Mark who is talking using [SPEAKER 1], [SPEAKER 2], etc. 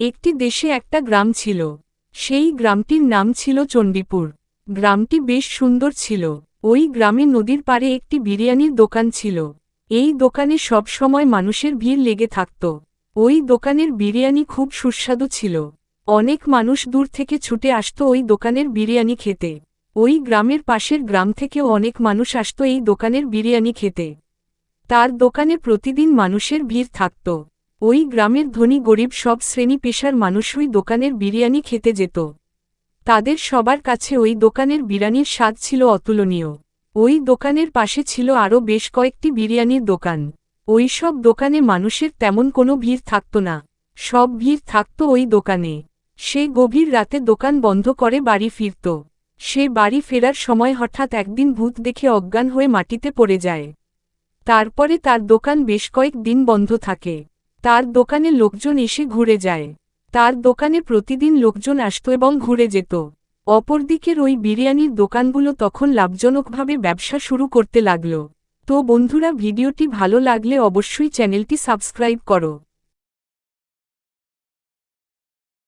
[SPEAKER 1] একটি দেশে একটা গ্রাম ছিল। সেই গ্রামটির নাম ছিল চণ্ডীপুর। গ্রামটি বেশ সুন্দর ছিল। ওই গ্রামে নদীর পাড়ে একটি বিরিয়ানির দোকান ছিল। এই দোকানে সব সময় মানুষের ভিড় লেগে থাকত। ওই দোকানের বিরিয়ানি খুব সুস্বাদু ছিল। অনেক মানুষ দূর থেকে ছুটে আসত ওই দোকানের বিরিয়ানি খেতে। ওই গ্রামের পাশের গ্রাম থেকেও অনেক মানুষ আসত এই দোকানের বিরিয়ানি খেতে। তার দোকানে প্রতিদিন মানুষের ভিড় থাকত। ওই গ্রামের ধনী গরিব সব শ্রেণি পেশার মানুষই দোকানের বিরিয়ানি খেতে যেত। তাদের সবার কাছে ওই দোকানের বিরিয়ানির স্বাদ ছিল অতুলনীয়। ওই দোকানের পাশে ছিল আরও বেশ কয়েকটি বিরিয়ানির দোকান। ওই সব দোকানে মানুষের তেমন কোনো ভিড় থাকত না। সব ভিড় থাকত ওই দোকানে। সে গভীর রাতে দোকান বন্ধ করে বাড়ি ফিরত। সে বাড়ি ফেরার সময় হঠাৎ একদিন ভূত দেখে অজ্ঞান হয়ে মাটিতে পড়ে যায়। তারপরে তার দোকান বেশ কয়েক দিন বন্ধ থাকে। তার দোকানে লোকজন এসে ঘুরে যায়। তার দোকানে প্রতিদিন লোকজন আসত এবং ঘুরে যেত। অপরদিকের ওই বিরিয়ানির দোকানগুলো তখন লাভজনকভাবে ব্যবসা শুরু করতে লাগল। তো বন্ধুরা, ভিডিওটি ভালো লাগলে অবশ্যই চ্যানেলটি সাবস্ক্রাইব করো।